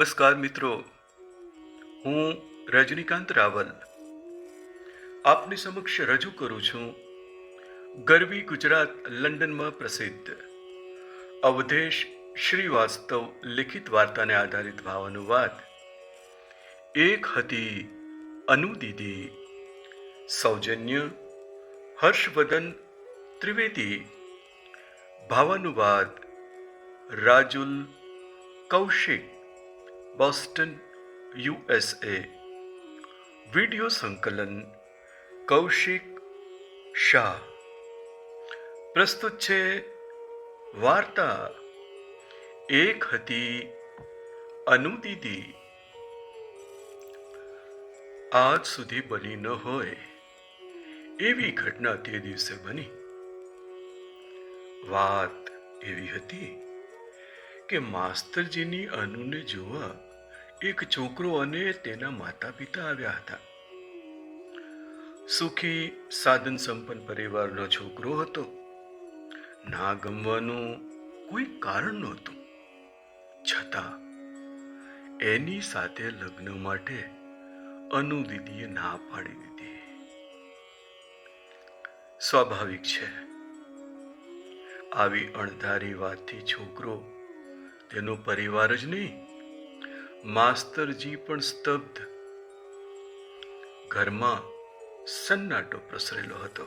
નમસ્કાર મિત્રો. હું રજનીકાંત રાવલ. આપની સમક્ષ રજૂ કરું છું. ગરવી ગુજરાત લંડનમાં પ્રસિદ્ધ. અવધેશ શ્રીવાસ્તવ લિખિત વાર્તાને આધારિત ભાવાનુવાદ એક હતી અનુદીદી સૌજન્ય, હર્ષવર્ધન ત્રિવેદી. ભાવાનુવાદ Rajul Kaushik. Boston, USA. Video સંકલન, કૌશિક શાહ. પ્રસ્તુત છે વાર્તા, એક હતી અનુદીદી આજ સુધી બની ન હોય એવી ઘટના તે દિવસે બની. વાત એવી હતી કે માસ્તરજીની અનુને જોવા એક છોકરો અને તેના માતા પિતા આવ્યા હતા. સુખી સાધન સંપન્ન પરિવારનો છોકરો હતો. ના ગમવાનું કોઈ કારણ નહોતું. છતાં, એની સાથે લગ્ન માટે અનુ દીદીએ ના પાડી દીધી. સ્વાભાવિક છે. આવી અણધારી વાતથી છોકરો તેનો પરિવાર જ નહીં માસ્તરજી પણ સ્તબ્ધ. ઘરમાં સન્નાટો પ્રસરેલો હતો.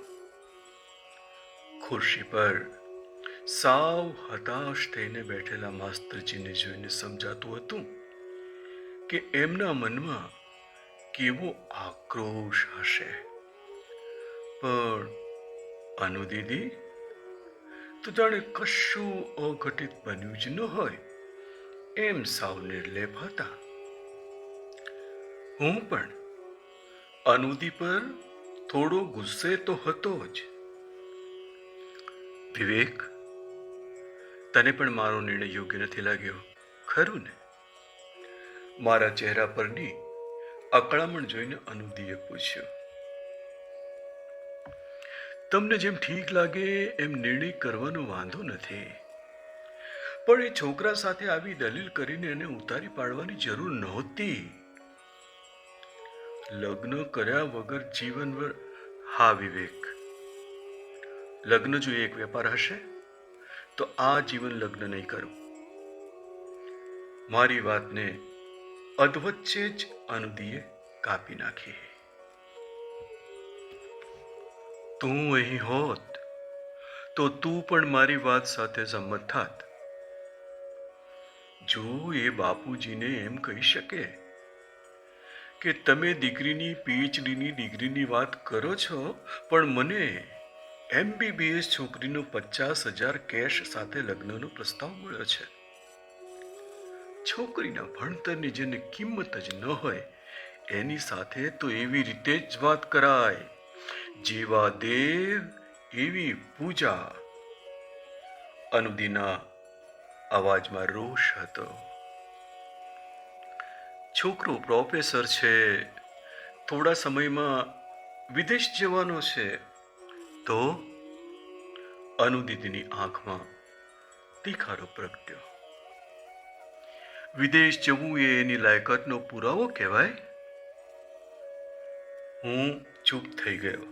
ખુરશી પર સાવ હતાશ થઈને બેઠેલા માસ્તરજીને જોઈને સમજાતું હતું કે એમના મનમાં કેવો આક્રોશ હશે. પણ અનુદીદી તો જાણે કશું અઘટિત બન્યું જ ન હોય. એમ સાવ નિર્લેપ હતા હું પણ અનુદી પર થોડો ગુસ્સે તો હતો જ. વિવેક, તને પણ મારો નિર્ણય યોગ્ય નથી લાગ્યો, ખરું ને? મારા ચહેરા પરની અકળામણ જોઈને અનુદીએ પૂછ્યું. તમને જેમ ઠીક લાગે એમ નિર્ણય કરવાનો વાંધો નથી. પણ એ છોકરા સાથે આવી દલીલ કરીને એને ઉતારી પાડવાની જરૂર નહોતી. લગ્ન કર્યા વગર જીવનભર હા, વિવેક. લગ્ન જો એક વેપાર હશે, તો આ જીવન લગ્ન નહીં કરું. મારી વાતને અધવચ્ચે જ અનુદીએ કાપી નાખી તું અહીં હોત, તો તું પણ મારી વાત સાથે સંમત થાત. જો એ બાપુજીને એમ કહી શકે કે તમે દીકરીની પીએચડીની ડિગ્રીની વાત કરો છો, પણ મને એમબીબીએસ છોકરીનો પચાસ હજાર કેશ સાથે લગ્નનો પ્રસ્તાવ મળ્યો છે. છોકરીના ભણતરની જેને કિંમત જ ન હોય, એની સાથે તો એવી રીતે જ વાત કરાય. જેવા દેવ એવી પૂજા. અનુદીના અવાજમાં રોષ હતો. છોકરો પ્રોફેસર છે, થોડા સમયમાં વિદેશ જવાનો છે. તો? અનુદીદીની આંખમાં તીખારો પ્રગટ્યો. વિદેશ જવું એ એની લાયકાતનો પુરાવો કહેવાય? હું ચૂપ થઈ ગયો.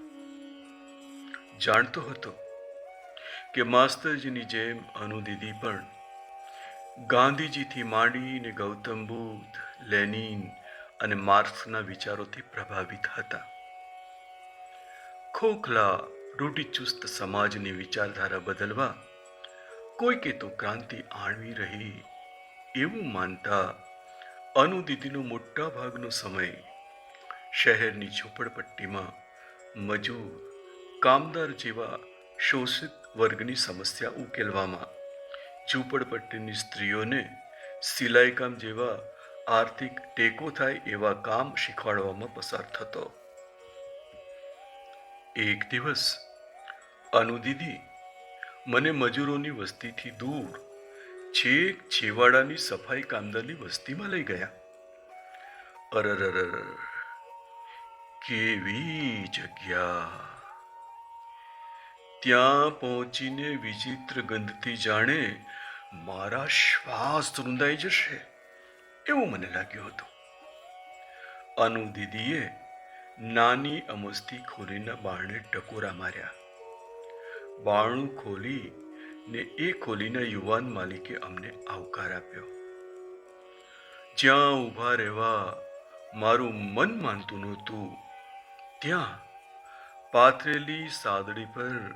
જાણતો હતો કે માસ્તરજીની જેમ અનુદિદી પણ ગાંધીજીથી માંડીને ગૌતમ બુદ્ધ, લેનિન અને માર્ક્સના વિચારોથી પ્રભાવિત હતા. ખોખલા રૂઢિચુસ્ત સમાજની વિચારધારા બદલવા કોઈકે તો ક્રાંતિ આણવી રહી એવું માનતા અનુદીદીનો મોટા ભાગનો સમય શહેરની ઝૂંપડપટ્ટીમાં મજૂર, કામદાર જેવા શોષિત વર્ગની સમસ્યા ઉકેલવામાં ઝૂંપડપટ્ટીની સ્ત્રીઓને સિલાઈ કામ જેવા આર્થિક ટેકો થાય એવા કામ શીખવાડવામાં પસાર થતો. એક દિવસ અનુદીદી મને મજૂરોની વસ્તીથી દૂર છેક છેવાડાની સફાઈ કામદારની વસ્તીમાં લઈ ગયા. અરર કેવી જગ્યા? ત્યાં પહોંચીને વિચિત્ર ગંધથી જાણે મારા શ્વાસ રૂંધાઈ જશે એવું મને લાગ્યું હતું. અનુ દીદીએ નાની અમસ્તી ખોલીને બારણે ટકોરા માર્યા. બારણું ખોલી ને એ ખોલીના યુવાન માલિકે અમને આવકાર આપ્યો. જ્યાં ઊભા રહેવા મારું મન માનતું નહોતું, ત્યાં પાથરેલી સાદડી પર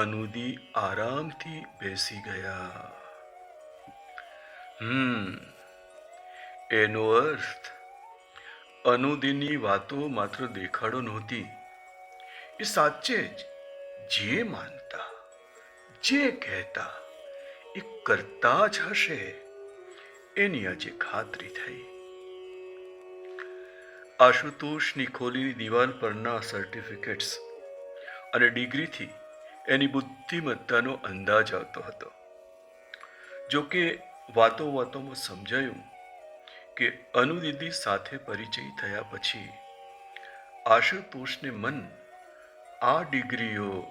અનુદી આરામથી બેસી ગયા. હમ. એનો અર્થ, અનુદિનની વાતો માત્ર દેખાડો નહોતી. એ સાચે જ જે માનતા, જે કહેતા, એ કરતા જ હશે. એની આજે ખાતરી થઈ. આશુતોષની ખોલીની દિવાલ પરના સર્ટિફિકેટ્સ અને ડિગ્રીથી એની બુદ્ધિમત્તાનો અંદાજ આવતો હતો. જો કે વાતો વાતોમાં સમજાયું કે અનુદીદી સાથે પરિચય થયા પછી આશુતોષને મન આ ડિગ્રીઓ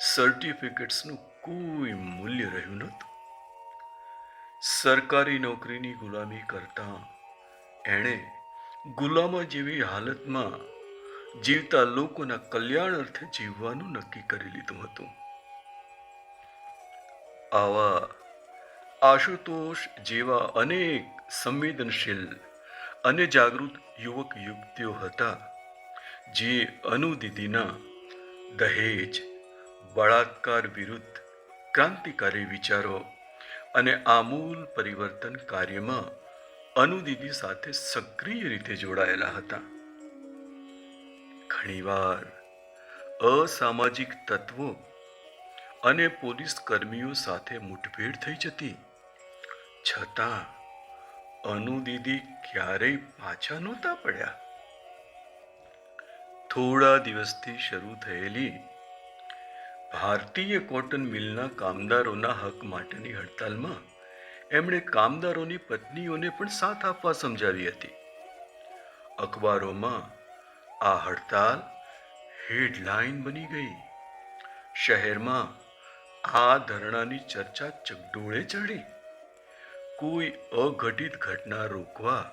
સર્ટિફિકેટ્સનું કોઈ મૂલ્ય રહ્યું નહોતું. સરકારી નોકરીની ગુલામી કરતા એણે ગુલામા જેવી હાલતમાં જીવતા લોકોના કલ્યાણ અર્થે જીવવાનું નક્કી કરી લીધું હતું. આવા આશુતોષ જેવા અનેક સંવેદનશીલ અને જાગૃત યુવક યુવતીઓ હતા, જે અનુદીદીના દહેજ, બળાત્કાર વિરુદ્ધ ક્રાંતિકારી વિચારો અને આમૂલ પરિવર્તન કાર્યમાં અનુદીદી સાથે સક્રિય રીતે જોડાયેલા હતા. ઘણીવાર અસામાજિક તત્વો અને પોલીસ કર્મીઓ સાથે મુઠભેડ થઈ જતી છતાં અનુદીદી ક્યારેય પાછા નહોતા પડ્યા. થોડા દિવસથી શરૂ થયેલી ભારતીય કોટન મિલના કામદારોના હક માટેની હડતાલમાં એમણે કામદારોની પત્નીઓને પણ સાથ આપવા સમજાવી હતી. અખબારોમાં આ હડતાલ હેડલાઇન બની ગઈ. શહેરમાં આ ધરણાની ચર્ચા ચગડોળે ચડી. કોઈ અઘટિત ઘટના રોકવા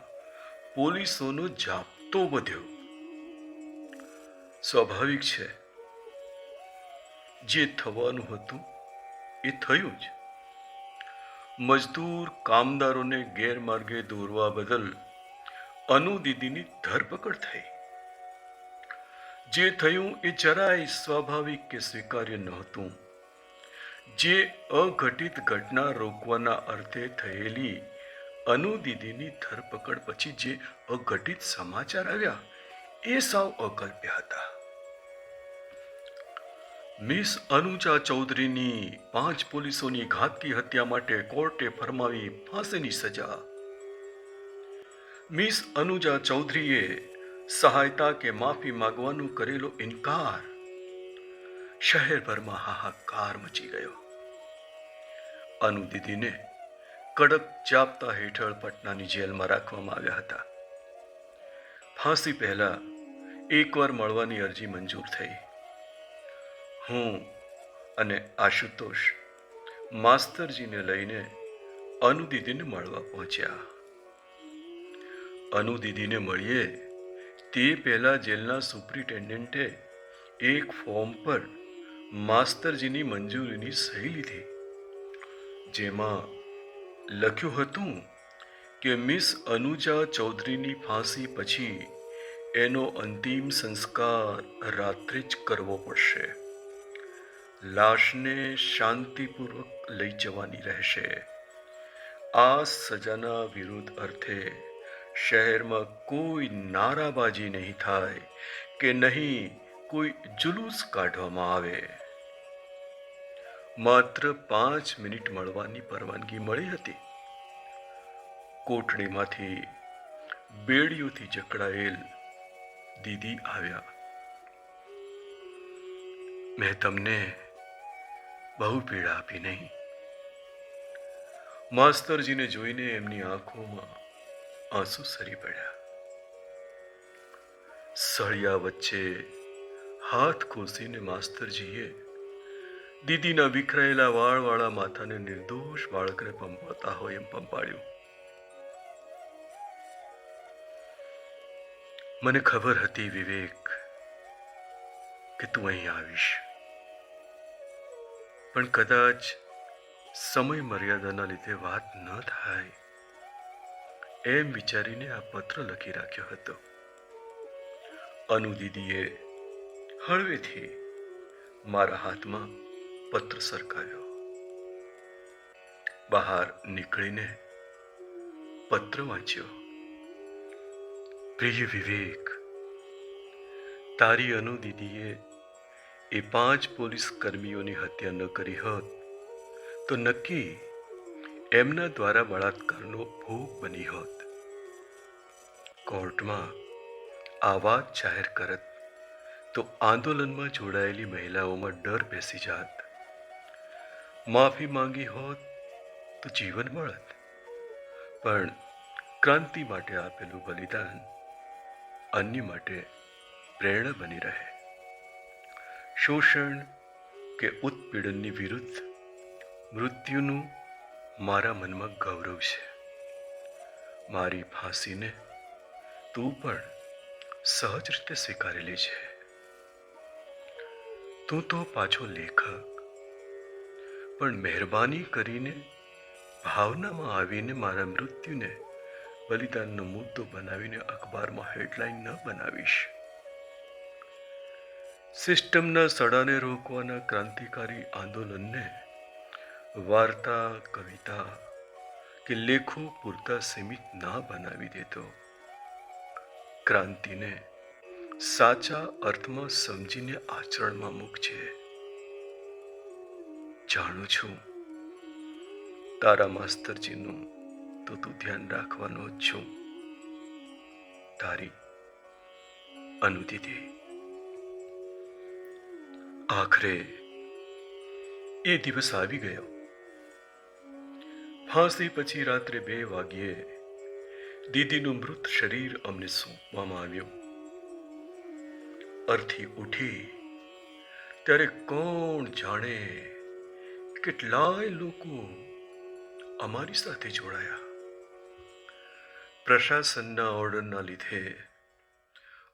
પોલીસોનો જાપતો વધ્યો. સ્વાભાવિક છે, જે થવાનું હતું એ થયું જ. મજદૂર કામદારોને ગેરમાર્ગે દોરવા બદલ અનુદીદીની ધરપકડ થઈ. જે થયું એ જરાય સ્વાભાવિક કે સ્વીકાર્ય નહોતું. જે અઘટિત ઘટના રોકવાના અર્થે થયેલી અનુદીદીની ધરપકડ પછી જે અઘટિત સમાચાર આવ્યા, એ સાવ અકલ્પ્ય હતા. મિસ અનુજા ચૌધરીની પાંચ પોલીસોની ઘાતકી હત્યા માટે કોર્ટે ફરમાવી ફાંસીની સજા. મિસ અનુજા ચૌધરીએ સહાયતા કે માફી માંગવાનું કરેલો ઇનકાર શહેરભરમાં હાહાકાર મચી ગયો. અનુદીદીને કડક ચાપતા હેઠળ પટનાની જેલમાં રાખવામાં આવ્યા હતા. ફાંસી પહેલા એકવાર મળવાની અરજી મંજૂર થઈ. હું અને આશુતોષ માસ્તરજીને લઈને અનુદીદીને મળવા પહોંચ્યા. અનુદીદીને મળીએ તે પહેલા જેલના સુપ્રિન્ટેન્ડન્ટે એક ફોર્મ પર માસ્તરજીની મંજૂરીની સહી લીધી. જેમાં લખ્યું હતું કે મિસ અનુજા ચૌધરીની ફાંસી પછી એનો અંતિમ સંસ્કાર રાત્રે જ કરવો પડશે. લાશને શાંતિપૂર્વક લઈ જવાની રહેશે. આ સજાના વિરુદ્ધ અર્થે શહેરમાં કોઈ નારાબાજી નહીં થાય કે નહીં કોઈ જુલુસ કાઢવામાં આવે. માત્ર પાંચ મિનિટ મળવાની પરવાનગી મળી હતી. કોટડીમાંથી બેડીઓથી જકડાયેલ દીદી આવ્યા. મેં તમને બહુ પીડા આપી નહીં. માસ્તરજીને જોઈને એમની આંખોમાં આંસુ સરી પડ્યા. સળિયા વચ્ચે હાથ ખોસીને માસ્તરજીએ દીદીના વિખરાયેલા વાળવાળા માથાને નિર્દોષ બાળકને પંપાતા હોય એમ પંપાડ્યું. મને ખબર હતી વિવેક કે તું અહીં આવીશ. પણ કદાચ સમય મર્યાદાના લીધે વાત ન થાય એમ વિચારીને આ પત્ર લખી રાખ્યો હતો. અનુ દીદીએ હળવેથી મારા હાથમાં પત્ર સરકાવ્યો. બહાર નીકળીને પત્ર વાંચ્યો. પ્રિય વિવેક, તારી અનુ દીદીએ એ પાંચ પોલીસ કર્મીઓની હત્યા ન કરી હોત, તો નક્કી એમના દ્વારા બળાત્કારનો ભોગ બની હોત. કોર્ટમાં આ વાત જાહેર કરત તો આંદોલનમાં જોડાયેલી મહિલાઓમાં ડર બેસી જાત. માફી માંગી હોત તો જીવન મળત. પણ ક્રાંતિ માટે આપેલું બલિદાન અન્ય માટે પ્રેરણા બની રહે. શોષણ કે ઉત્પીડનની વિરુદ્ધ મૃત્યુનું મારા મનમાં ગૌરવ છે. મારી ફાંસીને તું પણ સહજ રીતે સ્વીકારેલી છે તું તો પાછો લેખક પણ મહેરબાની કરીને ભાવનામાં આવીને મારા મૃત્યુને બલિદાનનો મુદ્દો બનાવીને અખબારમાં હેડલાઇન ન બનાવીશ. સિસ્ટમના સડાને રોકવાના ક્રાંતિકારી આંદોલનને વાર્તા, કવિતા કે લેખો પૂરતા સીમિત ના બનાવી દેતો. ક્રાંતિને સાચા અર્થમાં સમજીને આચરણમાં મૂકજે. જાણું છું. તારા માસ્તરજીનું તો તું ધ્યાન રાખવાનો જ છું. તારી અનુદીદી આખરે એ દિવસ આવી ગયો. ફાંસી પછી રાત્રે બે વાગ્યે દીદીનું મૃત શરીર અમને સોંપવામાં આવ્યું. અર્થી ઉઠી ત્યારે કોણ જાણે કેટલાય લોકો અમારી સાથે જોડાયા. પ્રશાસનના ઓર્ડરના લીધે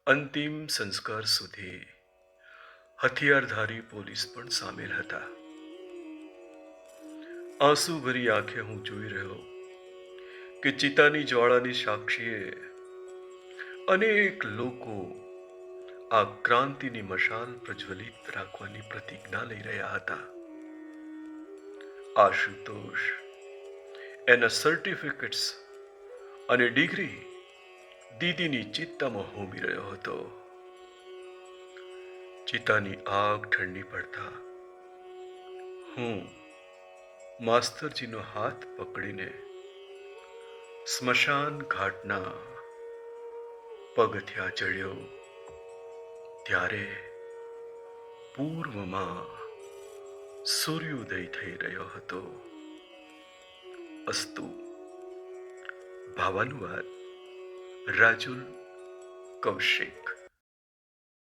અંતિમ સંસ્કાર સુધી હથિયારધારી પોલીસ પણ સામેલ હતા. આંસુ ભરી આંખે હું જોઈ રહ્યો કે ચિતાની જ્વાળાની સાક્ષીએ અનેક લોકો આ ક્રાંતિની મશાલ પ્રજ્વલિત રાખવાની પ્રતિજ્ઞા લઈ રહ્યા હતા. આશુતોષ. એના સર્ટિફિકેટ્સ અને ડિગ્રી દીદીની ચિત્તામાં હોમી રહ્યો હતો. ચિતાની આગ ઠંડી પડતા હું માસ્તરજીનો હાથ પકડીને સ્મશાન ઘાટના પગથિયા ચડ્યો. ત્યારે પૂર્વમાં સૂર્યોદય થઈ રહ્યો હતો અસ્તુ ભાવાનુવાદ રાજુલ કૌશિક